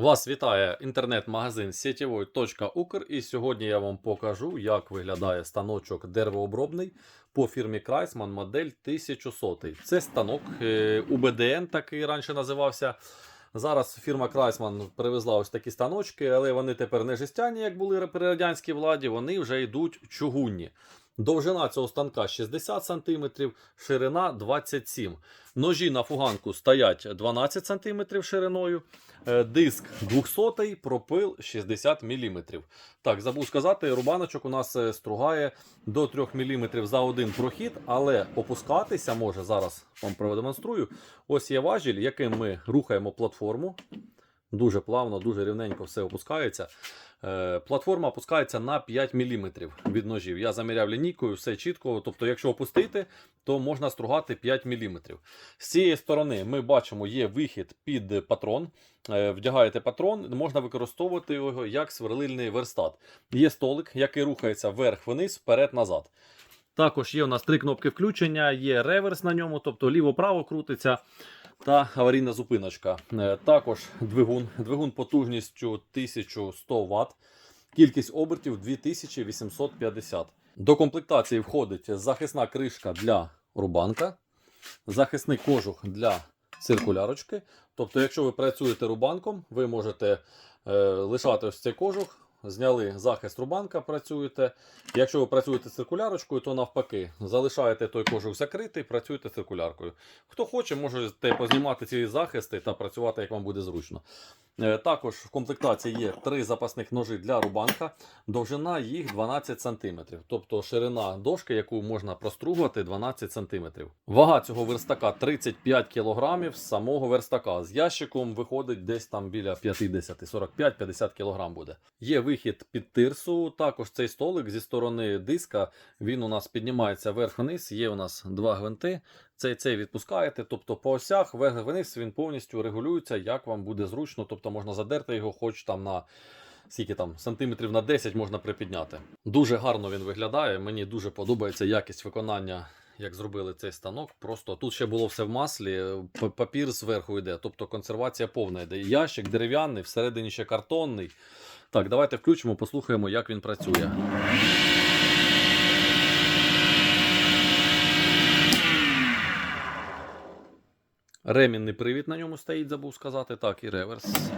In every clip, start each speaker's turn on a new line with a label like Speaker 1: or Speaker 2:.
Speaker 1: Вас вітає інтернет-магазин сетєвой.укр і сьогодні я вам покажу, як виглядає станочок деревообробний по фірмі Крайсман модель 1100. Це станок е, УБДН, такий раніше називався. Зараз фірма Крайсман привезла ось такі станочки, але вони тепер не жестяні, як були при радянській владі, вони вже йдуть чугунні. Довжина цього станка 60 см, ширина 27 см. Ножі на фуганку стоять 12 см шириною. Е, Диск 200 пропил 60 мм. Так, забув сказати, рубаночок у нас е, стругає до 3 мм за один прохід, але опускатися може, зараз вам продемонструю. Ось є важіль, яким ми рухаємо платформу. Дуже плавно, дуже рівненько все опускається. Е, Платформа опускається на 5 мм від ножів. Я заміряв лінійкою, все чітко. Тобто, якщо опустити, то можна стругати 5 мм. З цієї сторони ми бачимо, є вихід під патрон. Е, Вдягаєте патрон, можна використовувати його як сверлильний верстат. Є столик, який рухається вверх-вниз, вперед-назад. Також є у нас три кнопки включення, є реверс на ньому, тобто ліво-право крутиться та аварійна зупиночка. Е, Також двигун. Двигун потужністю 1100 Вт, кількість обертів 2850. До комплектації входить захисна кришка для рубанка, захисний кожух для циркулярочки. Тобто, якщо ви працюєте рубанком, ви можете е, лишати ось цей кожух. Зняли захист рубанка, працюєте. Якщо ви працюєте циркулярочкою, то навпаки, залишаєте той кожух закритий, працюєте циркуляркою. Хто хоче, можете познімати ці захисти та працювати, як вам буде зручно. Е, Також в комплектації є три запасних ножі для рубанка. Довжина їх 12 см. Тобто ширина дошки, яку можна простругувати, 12 см. Вага цього верстака 35 кг з самого верстака. З ящиком виходить десь там біля 50, 45-50 кг буде. Є вихід під тирсу. Також цей столик зі сторони диска він у нас піднімається вверх-вниз. Є у нас два гвинти. Цей цей відпускаєте, тобто по осях вверх-вниз він повністю регулюється, як вам буде зручно. Тобто можна задерти його, хоч там на скільки там сантиметрів на 10 можна припідняти. Дуже гарно він виглядає. Мені дуже подобається якість виконання. Як зробили цей станок, просто тут ще було все в маслі, папір зверху йде, тобто консервація повна йде. Ящик дерев'яний, всередині ще картонний. Так, давайте включимо, послухаємо, як він працює. Ремінний привід на ньому стоїть, забув сказати. Так, і реверс.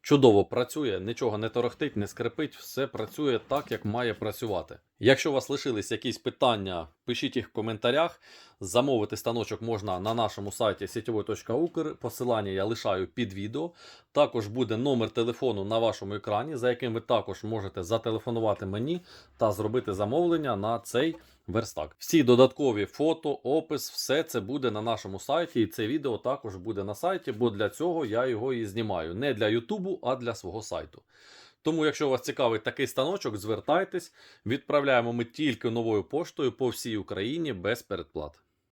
Speaker 1: Чудово працює, нічого не торохтить, не скрипить, все працює так, як має працювати. Якщо у вас лишились якісь питання, пишіть їх в коментарях. Замовити станочок можна на нашому сайті сетєвой.укр. Посилання я лишаю під відео. Також буде номер телефону на вашому екрані, за яким ви також можете зателефонувати мені та зробити замовлення на цей верстак. Всі додаткові фото, опис, все це буде на нашому сайті. І це відео також буде на сайті, бо для цього я його і знімаю. Не для Ютубу, а для свого сайту. Тому, якщо вас цікавить такий станочок, звертайтесь. Відправляємо ми тільки новою поштою по всій Україні без передплат.